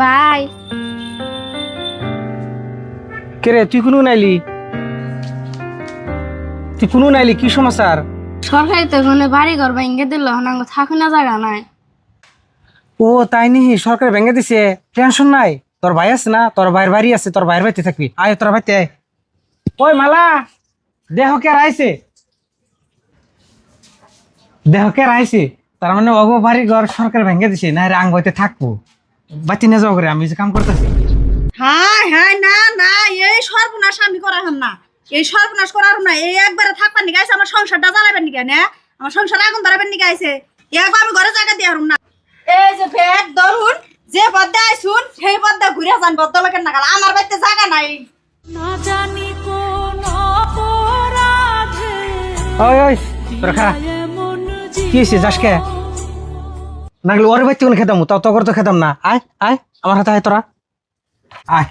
By. কে রে তুই কোনো নাইলি তুই কোনো নাইলি কি সমাচার সরকারি তো কোনো বাড়ি ঘর ভেঙে দিল থাকু না জায়গা নাই। ও তাই নি সরকার ভেঙে দিছে। টেনশন নাই। তোর ভাই আছে না? তোর ভাইয়ের বাড়ি আছে তোর ভাইয়ের বাড়িতে থাকবি। আয় তোর বাড়িতে আয়। ওই মালা দেহ কে রাইছে দেহ কে রাইছে তার মানে অগো বাড়ি ঘর সরকার ভেঙে দিছে না রে আং হইতে থাকব। বাতি না যাও করে আমি যে কাম করতেছি। হাই হাই না না এই সর্বনাশ আমি করাম না। এই সর্বনাশ করার না। এই একবারে থাকবার নিকে আইছে আমার সংসারটা জ্বালাবেন না আমার সংসার আগুন ধরাবেন নিকে আইছে। একবার আমি ঘরে জায়গা দিয়ে না। এই যে ব্যাগ ধরুন যে পদ্মা আইসুন সেই পদ্মা ঘুরে যান বদ্ধ লোকের নাগাল। আমার বাড়িতে জায়গা নাই। ওই ওই তোর খারা কি হয়েছে যাস কে নাগলে ওর বাচ্চা কোনো খেতাম তাও তগর তো খেতাম না। আয় আয় আমার হাতে আয় তোরা। আয়।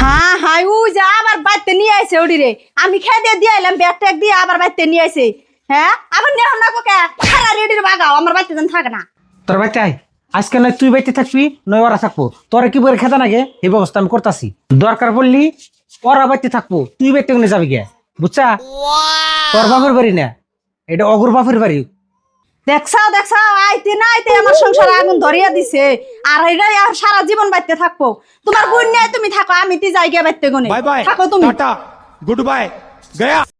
হ্যাঁ হ্যাঁ ও যা আবার বাড়িতে নিয়ে আইছে ওডি রে। আমি খেয়ে দিয়ে দিয়ে এলাম ব্যাগ ট্যাগ দিয়ে আবার বাড়িতে নিয়ে আইছে। হ্যাঁ আবার নিয়ে না কোকে সারা রেডির বাগাও আমার বাড়িতে যেন থাকে না। তোর আয়। আজকে নয় তুই বাইতে থাকবি নয় ওরা থাকব। তোরা কি করে খেতা নাগে এই ব্যবস্থা আমি করতেছি। দরকার পড়লি ওরা বাইতে থাকব। তুই বাইতে কোনে যাবি গে? বুঝছা? তোর বাপের বাড়ি না। এটা অগুর বাপের বাড়ি। দেখছাও দেখছাও আইতে না আইতে আমার সংসার আগুন ধরিয়া দিছে। আর এরাই আর সারা জীবন বাইতে থাকব। তোমার বোন নিয়ে তুমি থাকো আমি তি জায়গা বাইতে গনে। থাকো তুমি। Tata good bye Gaya.